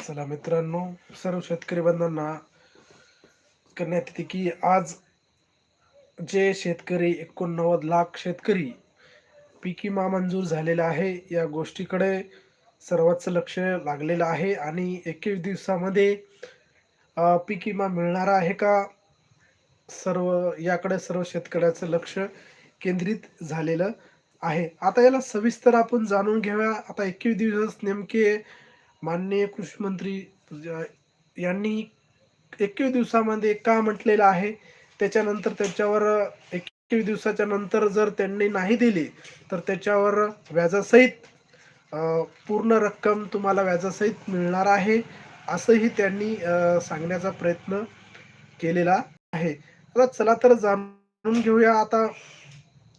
चला मित्रांनो सर्व शेतकरी बंधूंना करण्यात येते की आज जे शेतकरी एकोणनव्वद लाख शेतकरी पीक विमा मंजूर झालेला आहे या गोष्टीकडे सर्वच लक्ष लागलेलं आहे आणि एकवीस दिवसामध्ये पीक विमा मिळणार आहे का? सर्व याकडे सर्व शेतकऱ्याचं लक्ष केंद्रित झालेलं आहे. आता याला सविस्तर आपण जाणून घेऊया. आता एकवीस दिवस नेमके माननीय कृषी मंत्री यांनी एकवीस दिवसामध्ये का म्हटलेलं आहे. त्याच्यानंतर त्याच्यावर एकवीस दिवसाच्या नंतर जर त्यांनी नाही दिली तर त्याच्यावर व्याजासहित पूर्ण रक्कम तुम्हाला व्याजासहित मिळणार आहे असंही त्यांनी सांगण्याचा प्रयत्न केलेला आहे. आता चला तर जाणून घेऊया. आता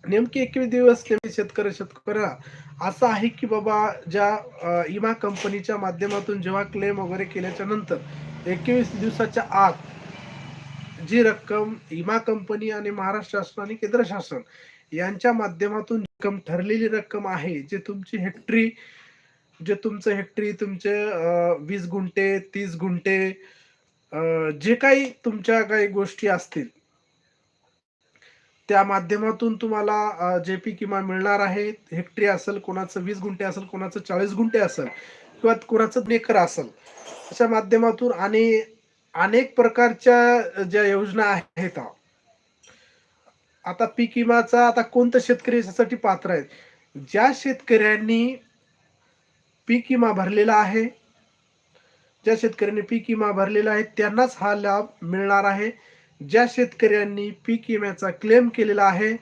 नेमके एकवीस दिवस नेमके शेतकरी शेतकऱ्या असं आहे की बाबा ज्या इमा विमा कंपनीच्या माध्यमातून जेव्हा क्लेम वगैरे केल्याच्यानंतर एकवीस दिवसाच्या आत जी रक्कम विमा कंपनी आणि महाराष्ट्र शासन आणि केंद्र शासन यांच्या माध्यमातून रक्कम ठरलेली रक्कम आहे जे तुमची हेक्टरी जे तुमचं हेक्टरी तुमचे वीस गुंठे तीस गुंठे जे काही तुमच्या काही गोष्टी असतील त्या माध्यमातून तुम्हाला जे पी किमा मिळणार आहे हेक्टरी असेल कोणाचं वीस गुंठे असेल कोणाचं चाळीस गुंठे असेल किंवा कोणाचं एकर असेल अशा माध्यमातून आणि अनेक प्रकारच्या ज्या योजना आहेत आता पीक विमाचा आता कोणतं शेतकरी याच्यासाठी पात्र आहेत? ज्या शेतकऱ्यांनी पीक विमा भरलेला आहे ज्या शेतकऱ्यांनी पीक विमा भरलेला आहे त्यांनाच हा लाभ मिळणार आहे. ज्या शेतकऱ्यांनी पीक विम्याचा क्लेम केलेला आहे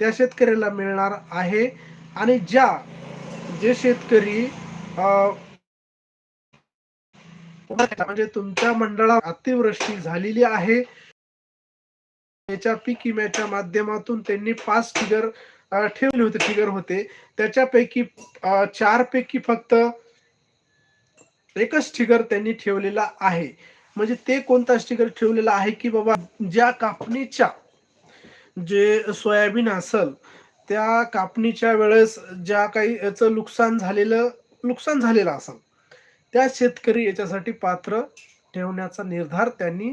त्या शेतकऱ्याला मिळणार आहे. आणि ज्या जे शेतकरी म्हणजे तुमच्या मंडळात अतिवृष्टी झालेली आहे त्याच्या पीक विम्याच्या माध्यमातून त्यांनी पाच फिगर ठेवले होते फिगर होते. त्याच्यापैकी चार पैकी फक्त एकच ठिगर त्यांनी ठेवलेला आहे. म्हणजे ते कोणता स्टिकर ठेवलेला आहे की बाबा ज्या कापणीच्या जे सोयाबीन असल त्या कापणीच्या वेळेस ज्या काही याचं नुकसान झालेलं नुकसान झालेलं असेल त्या शेतकरी याच्यासाठी पात्र ठेवण्याचा निर्धार त्यांनी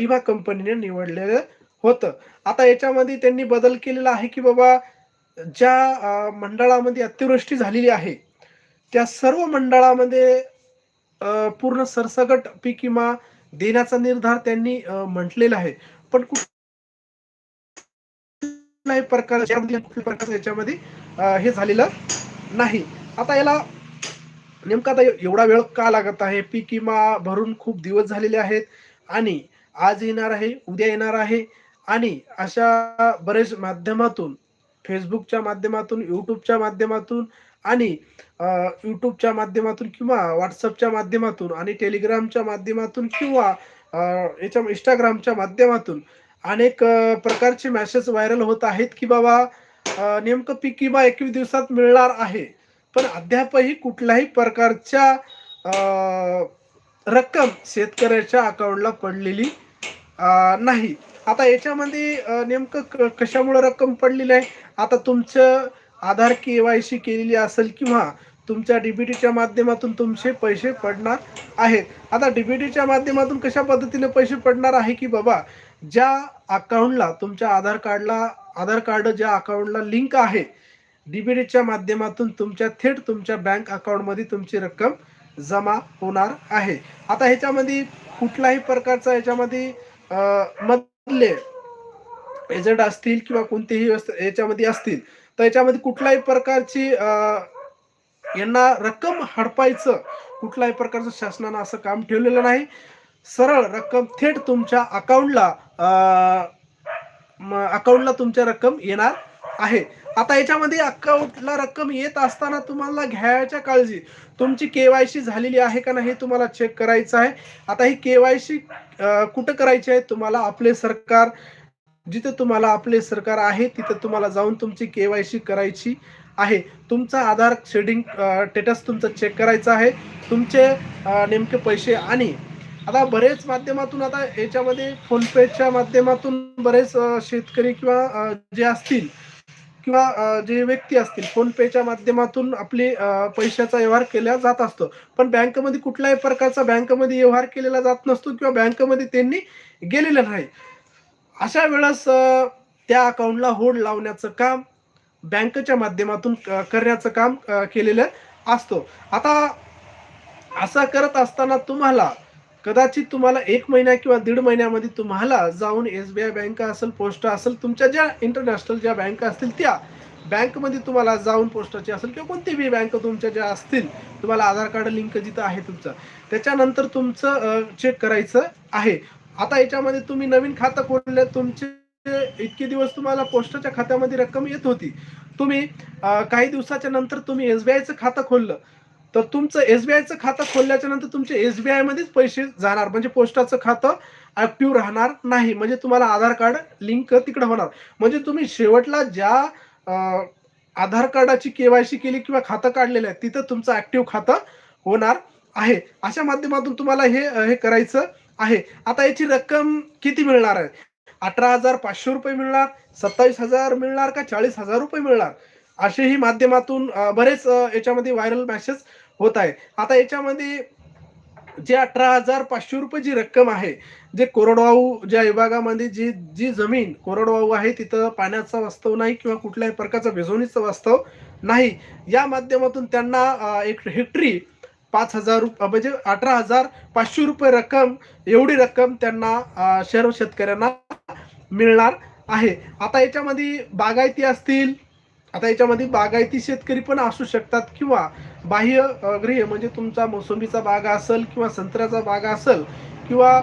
इवा कंपनीने निवडलेलं होतं. आता याच्यामध्ये त्यांनी बदल केलेला आहे की बाबा ज्या मंडळामध्ये अतिवृष्टी झालेली आहे त्या सर्व मंडळामध्ये पूर्ण सरसकट पीक विमा देण्याचा निर्धार त्यांनी म्हटलेला आहे. पण कुठल्याही प्रकार याच्यामध्ये हे झालेलं नाही. आता याला नेमका आता एवढा वेळ का लागत आहे? पीक विमा भरून खूप दिवस झालेले आहेत आणि आज येणार आहे उद्या येणार आहे आणि अशा बरेच माध्यमातून फेसबुकच्या माध्यमातून युट्यूबच्या माध्यमातून आणि यूट्यूबच्या माध्यमातून किंवा व्हॉट्सअपच्या माध्यमातून आणि टेलिग्रामच्या माध्यमातून किंवा याच्या इंस्टाग्रामच्या माध्यमातून अनेक प्रकारचे मॅसेज व्हायरल होत आहेत की बाबा नेमकं पीक किंवा एकवीस दिवसात मिळणार आहे. पण अद्यापही कुठल्याही प्रकारच्या रक्कम शेतकऱ्याच्या अकाउंटला पडलेली नाही. आता याच्यामध्ये नेमकं क- कशामुळे रक्कम पडलेली आहे? आता तुमचं आधार के वाय सी केलेली असेल किंवा तुमच्या डीबीटीच्या माध्यमातून तुमचे पैसे पडणार आहेत. आता डीबीटीच्या माध्यमातून कशा पद्धतीने पैसे पडणार आहे की बाबा ज्या अकाउंटला तुमच्या आधार कार्डला आधार कार्ड ज्या अकाउंटला लिंक आहे डीबीटीच्या माध्यमातून तुमच्या थेट तुमच्या बँक अकाउंटमध्ये तुमची रक्कम जमा होणार आहे. आता ह्याच्यामध्ये कुठलाही प्रकारचा याच्यामध्ये मधले एजंट असतील किंवा कोणतेही याच्यामध्ये असतील तर याच्यामध्ये कुठल्याही प्रकारची यांना रक्कम हडपायचं कुठल्याही प्रकारचं शासनानं असं काम ठेवलेलं नाही. सरळ रक्कम थेट तुमच्या अकाउंटला अकाउंटला तुमच्या रक्कम येणार आहे. आता याच्यामध्ये अकाउंटला रक्कम येत असताना तुम्हाला घ्यायच्या काळजी. तुमची केवायसी झालेली आहे का नाही हे तुम्हाला चेक करायचं आहे. आता ही केवायसी कुठं करायची आहे? तुम्हाला आपले सरकार जिथे तुम्हाला आपले सरकार आहे तिथे तुम्हाला जाऊन तुमची केवायसी करायची आहे. तुमचा आधार शेडिंग स्टेटस तुमचं चेक करायचं आहे. तुमचे नेमके पैसे आणि आता बरेच माध्यमातून आता याच्यामध्ये फोनपेच्या माध्यमातून बरेच शेतकरी किंवा जे असतील किंवा जे व्यक्ती असतील फोनपेच्या माध्यमातून आपले पैशाचा व्यवहार केला जात असतो. पण बँकमध्ये कुठल्याही प्रकारचा बँकमध्ये व्यवहार केलेला जात नसतो किंवा बँकमध्ये त्यांनी गेलेलं नाही. अशा वेळेस त्या अकाउंटला होल्ड लावण्याचं काम बँकेच्या माध्यमातून करण्याचं काम केलेलं असतो. आता असं करत असताना तुम्हाला कदाचित तुम्हाला एक महिन्या किंवा दीड महिन्यामध्ये तुम्हाला जाऊन एस बी आय बँक असेल पोस्ट असेल तुमच्या ज्या इंटरनॅशनल ज्या बँका असतील त्या बँकमध्ये तुम्हाला जाऊन पोस्टाची असेल किंवा कोणतीही बँक तुमच्या ज्या असतील तुम्हाला आधार कार्ड लिंक जिथं आहे तुमचं त्याच्यानंतर तुमचं चेक करायचं आहे. आता याच्यामध्ये तुम्ही नवीन खातं खोललं तुमचे इतके दिवस तुम्हाला पोस्टाच्या खात्यामध्ये रक्कम येत होती. तुम्ही काही दिवसाच्या नंतर तुम्ही एस बी आयचं खातं खोललं. तर तुमचं एस बी आयचं खातं खोलल्याच्या नंतर तुमचे एस बी आयमध्येच पैसे जाणार. म्हणजे पोस्टाचं खातं ऍक्टिव्ह राहणार नाही. म्हणजे तुम्हाला आधार कार्ड लिंक तिकडे होणार. म्हणजे तुम्ही शेवटला ज्या आधार कार्डाची केवायसी केली किंवा खातं काढलेलं आहे तिथं तुमचं ऍक्टिव्ह खातं होणार आहे. अशा माध्यमातून तुम्हाला हे हे करायचं आहे. आता याची रक्कम किती मिळणार आहे? अठरा हजार पाचशे रुपये मिळणार सत्तावीस हजार मिळणार का चाळीस हजार रुपये मिळणार? असेही माध्यमातून बरेच याच्यामध्ये व्हायरल मॅसेज होत आहे. आता याच्यामध्ये जे अठरा हजार पाचशे रुपये जी रक्कम आहे जे कोरडवाहू ज्या विभागामध्ये जी जी जमीन कोरडवाहू आहे तिथं पाण्याचा वास्तव नाही किंवा कुठल्याही प्रकारचा भिजवणीचं वास्तव नाही. या माध्यमातून त्यांना एक हेक्टरी पाच हजार रुपये म्हणजे अठरा हजार पाचशे रुपये रक्कम एवढी रक्कम त्यांना सर्व शेतकऱ्यांना मिळणार आहे. आता याच्यामध्ये बागायती असतील आता याच्यामध्ये बागायती शेतकरी पण असू शकतात किंवा बाह्य गृह म्हणजे तुमचा मोसंबीचा बागा असेल किंवा संत्र्याचा बागा असेल किंवा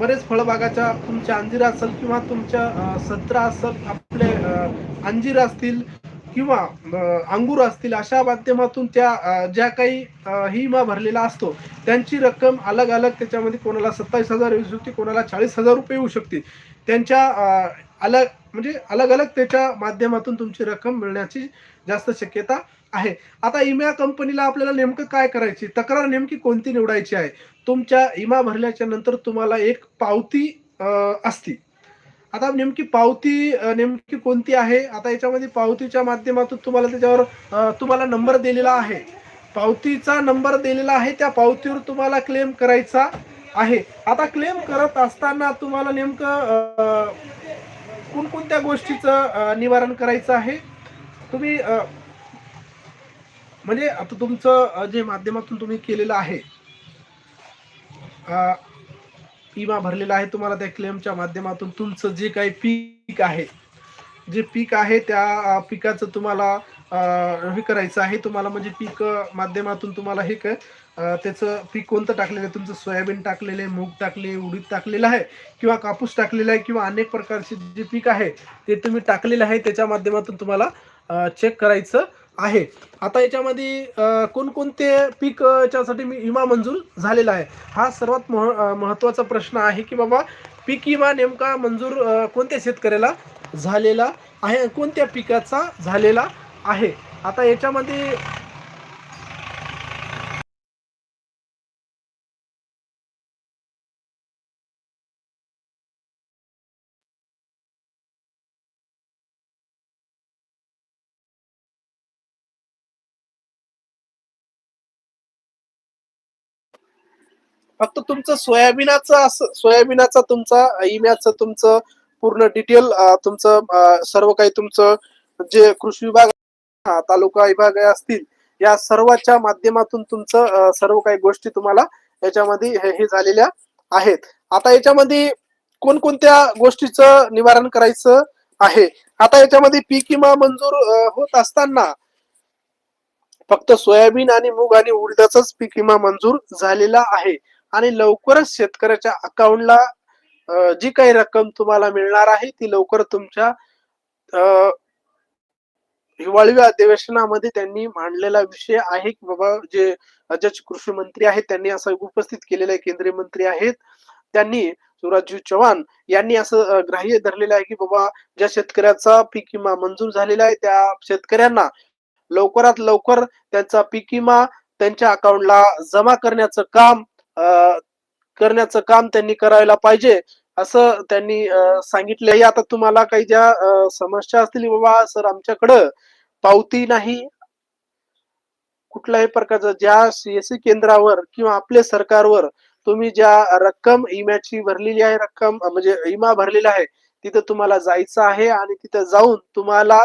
बरेच फळबागाच्या तुमच्या अंजीर असेल किंवा तुमच्या संत्रा असेल आपले अंजीर असतील किंवा अंगूर असतील अशा माध्यमातून त्या ज्या काही हिमा ही विमा भरलेला असतो त्यांची रक्कम अलग अलग त्याच्यामध्ये कोणाला सत्तावीस हजार येऊ शकते कोणाला चाळीस हजार रुपये येऊ शकते. त्यांच्या अलग म्हणजे अलग अलग त्याच्या माध्यमातून तुमची रक्कम मिळण्याची जास्त शक्यता आहे. आता इमा कंपनीला आपल्याला नेमकं काय करायची? तक्रार नेमकी कोणती निवडायची आहे? तुमच्या इमा भरल्याच्या नंतर तुम्हाला एक पावती असती. आता नेमकी पावती नेमकी कोणती आहे? आता याच्यामध्ये पावतीच्या माध्यमातून तुम्हाला त्याच्यावर तुम्हाला नंबर दिलेला आहे. पावतीचा नंबर दिलेला आहे त्या पावतीवर तुम्हाला क्लेम करायचा आहे. आता क्लेम करत असताना तुम्हाला नेमकं कोणकोणत्या गोष्टीचं निवारण करायचं आहे? तुम्ही म्हणजे आता तुमचं जे माध्यमातून तुम्ही केलेलं आहे विमा भरलेला आहे. तुम्हाला त्या क्लेमच्या माध्यमातून तुमचं जे काही पीक आहे जे पीक आहे त्या पिकाचं तुम्हाला हे करायचं आहे. तुम्हाला म्हणजे पीक माध्यमातून तुम्हाला हे क त्याचं पीक कोणतं टाकलेलं आहे? तुमचं सोयाबीन टाकलेलं आहे मूग टाकले उडीद टाकलेलं आहे किंवा कापूस टाकलेला आहे किंवा अनेक प्रकारचे जे पीक आहे ते तुम्ही टाकलेलं आहे. त्याच्या माध्यमातून तुम्हाला चेक करायचं. आहे. आता याच्यामध्ये कोणकोणते पीक याच्यासाठी मी विमा मंजूर झालेला आहे? हा सर्वात मह महत्त्वाचा प्रश्न आहे की बाबा पीक विमा नेमका मंजूर कोणत्या शेतकऱ्याला झालेला आहे? कोणत्या पिकाचा झालेला आहे? आता याच्यामध्ये फक्त तुमचं सोयाबीनाचं असं सोयाबीनाचा तुमचा इम्याचं तुमचं पूर्ण डिटेल तुमचं सर्व काही तुमचं जे कृषी विभाग तालुका विभाग असतील या सर्वाच्या माध्यमातून तुमचं सर्व काही गोष्टी तुम्हाला याच्यामध्ये हे हे झालेल्या आहेत. आता याच्यामध्ये कोणकोणत्या गोष्टीचं निवारण करायचं आहे? आता याच्यामध्ये पीक विमा मंजूर होत असताना फक्त सोयाबीन आणि मूग आणि उडदाचाच पीक विमा मंजूर झालेला आहे. आणि लवकरच शेतकऱ्याच्या अकाउंटला जी काही रक्कम तुम्हाला मिळणार आहे ती लवकर तुमच्या हिवाळी अधिवेशनामध्ये त्यांनी मांडलेला विषय आहे की बाबा जे राज्याचे कृषी मंत्री आहेत त्यांनी असं उपस्थित केलेले केंद्रीय मंत्री आहेत. त्यांनी शिवराजजी चव्हाण यांनी असं ग्राह्य धरलेलं आहे की बाबा ज्या शेतकऱ्याचा पीक विमा मंजूर झालेला आहे त्या शेतकऱ्यांना लवकरात लवकर त्यांचा पीक विमा त्यांच्या अकाउंटला जमा करण्याचं काम करण्याचं काम त्यांनी करायला पाहिजे असं त्यांनी सांगितलंही आहे. आता तुम्हाला काही ज्या समस्या असतील बाबा सर आमच्याकडं पावती नाही कुठल्याही प्रकारचं ज्या सीएससी केंद्रावर किंवा आपल्या सरकारवर तुम्ही ज्या रक्कम विम्याची भरलेली आहे रक्कम म्हणजे विमा भरलेला आहे तिथं तुम्हाला जायचं आहे आणि तिथं जाऊन तुम्हाला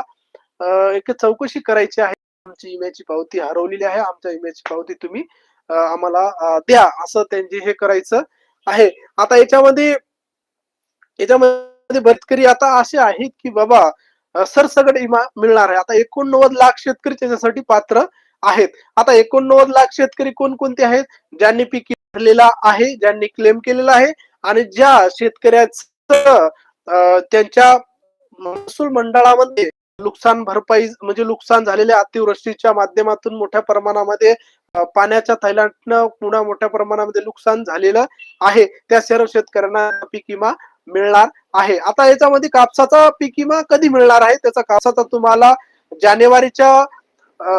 एक चौकशी करायची आहे. आमची इम्याची पावती हरवलेली आहे. आमच्या इम्याची पावती तुम्ही आम्हाला द्या असं त्यांचे हे करायचं आहे. आता याच्यामध्ये याच्यामध्ये शेतकरी आता असे आहेत, की बाबा अ, सरसकट विमा मिळणार आहे. आता 89 लाख शेतकरी त्याच्यासाठी पात्र आहेत. आता 89 लाख शेतकरी कोणकोणते आहेत? ज्यांनी पीक भरलेला आहे, ज्यांनी क्लेम केलेला आहे आणि ज्या शेतकऱ्याचं त्यांच्या महसूल मंडळामध्ये नुकसान भरपाई म्हणजे नुकसान झालेल्या अतिवृष्टीच्या माध्यमातून मोठ्या प्रमाणामध्ये पाण्याच्या थैलांटनं पुन्हा मोठ्या प्रमाणामध्ये नुकसान झालेलं आहे. त्या सर्व शेतकऱ्यांना पीक विमा मिळणार आहे. आता याच्यामध्ये कापसाचा पीक विमा कधी मिळणार आहे? त्याचा कापसाचा तुम्हाला जानेवारीच्या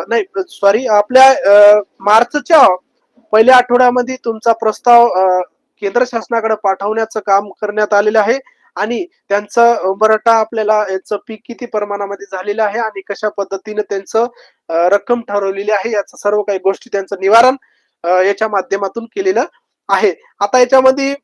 नाही सॉरी आपल्या मार्चच्या पहिल्या आठवड्यामध्ये तुमचा प्रस्ताव केंद्र शासनाकडे पाठवण्याचं काम करण्यात आलेलं आहे आणि त्यांचा मराठा आपल्याला याचं पीक किती प्रमाणामध्ये झालेलं आहे आणि कशा पद्धतीने त्यांचं रक्कम ठरवलेली आहे याचं सर्व काही गोष्टी त्यांचं निवारण याच्या माध्यमातून केलेलं आहे. आता याच्यामध्ये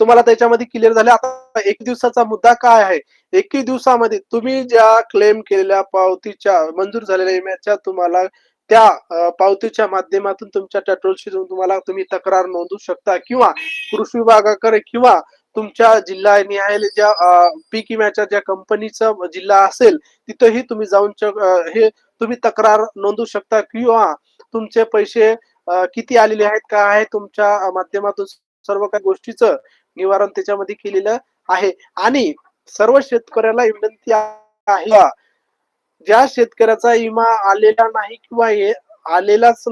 तुम्हाला त्याच्यामध्ये क्लिअर झाले आता एक दिवसाचा मुद्दा काय आहे? 21 दिवसामध्ये तुम्ही ज्या क्लेम केलेल्या पावतीच्या मंजूर झालेल्या विम्याच्या तुम्हाला त्या पावतीच्या माध्यमातून तुमच्या टॅटोलशी जाऊन तुम्हाला तुम्ही तक्रार नोंदवू शकता किंवा कृषी विभागाकडे किंवा तुमच्या जिल्हा न्यायालय ज्या पीक विम्याच्या ज्या कंपनीचा जिल्हा असेल तिथंही तुम्ही जाऊन हे तुम्ही तक्रार नोंदवू शकता किंवा तुमचे पैसे किती आलेले आहेत, काय आहे तुमच्या माध्यमातून सर्व काही गोष्टीचं निवारण त्याच्यामध्ये केलेलं आहे. आणि सर्व शेतकऱ्याला विनंती आहे ज्या शेतकऱ्याचा विमा आलेला नाही किंवा हे आलेलाच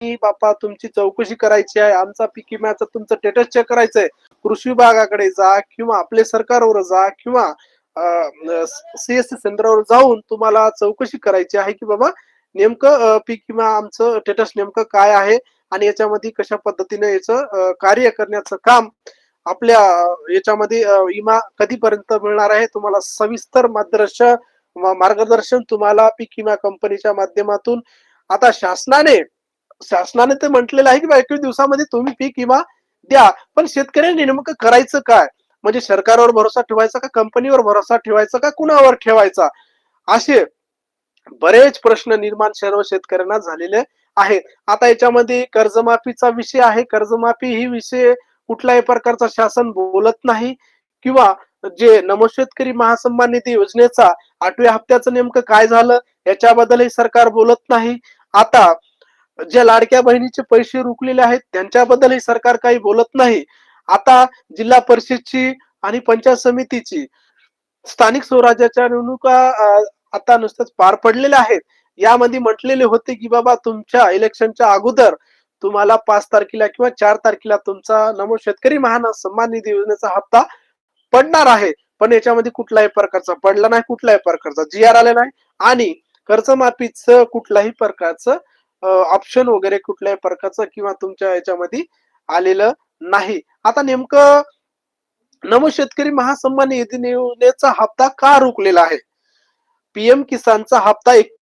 की बापा तुमची चौकशी करायची आहे. आमचा पीक विम्याचा तुमचं स्टेटस चेक करायचंय. कृषी विभागाकडे जा किंवा आपल्या सरकारवर जा किंवा सीएससी सेंटरवर जाऊन तुम्हाला चौकशी करायची आहे, की बाबा नेमकं पीक विमा आमचं स्टेटस नेमकं काय आहे आणि याच्यामध्ये कशा पद्धतीने याचं कार्य करण्याचं काम आपल्या याच्यामध्ये विमा कधीपर्यंत मिळणार आहे? तुम्हाला सविस्तर मार्गदर्शन मार्गदर्शन तुम्हाला पीक विमा कंपनीच्या माध्यमातून आता शासनाने शासनाने ते म्हटलेलं आहे, की 21 दिवसामध्ये तुम्ही पीक विमा द्या. पण शेतकऱ्यांनी नेमकं करायचं काय? म्हणजे सरकारवर भरोसा ठेवायचा का कंपनीवर भरोसा ठेवायचा का कुणावर ठेवायचा? असे बरेच प्रश्न निर्माण सर्व शेतकऱ्यांना झालेले आहेत. आता याच्यामध्ये कर्जमाफीचा विषय आहे. कर्जमाफी ही विषय कुठल्याही प्रकारचा शासन बोलत नाही किंवा जे नमो शेतकरी महासन्मान निधी योजनेचा आठव्या हप्त्याचं नेमकं काय झालं याच्याबद्दलही सरकार बोलत नाही. आता ज्या लाडक्या बहिणीचे पैसे रुकलेले आहेत त्यांच्याबद्दलही सरकार काही बोलत नाही. आता जिल्हा परिषदची आणि पंचायत समितीची स्थानिक स्वराज्याच्या निवडणुका आता नुसत्याच पार पडलेल्या आहेत. यामध्ये म्हटलेले होते, की बाबा तुमच्या इलेक्शनच्या अगोदर तुम्हाला पाच तारखेला किंवा चार तारखेला तुमचा नमो शेतकरी महान सन्मान निधी योजनेचा हप्ता पडणार आहे. पण याच्यामध्ये कुठलाही प्रकारचा पडला नाही, कुठल्याही प्रकारचा जी-आर आला नाही आणि कर्जमाफीचं कुठल्याही प्रकारचं ऑप्शन वगैरे कुठल्याही प्रकारचं किंवा तुमच्या याच्यामध्ये आलेलं नाही. आता नेमकं नव शेतकरी महासन्मान निधी योजनेचा हप्ता का रोखलेला आहे? पीएम किसानचा हप्ता एक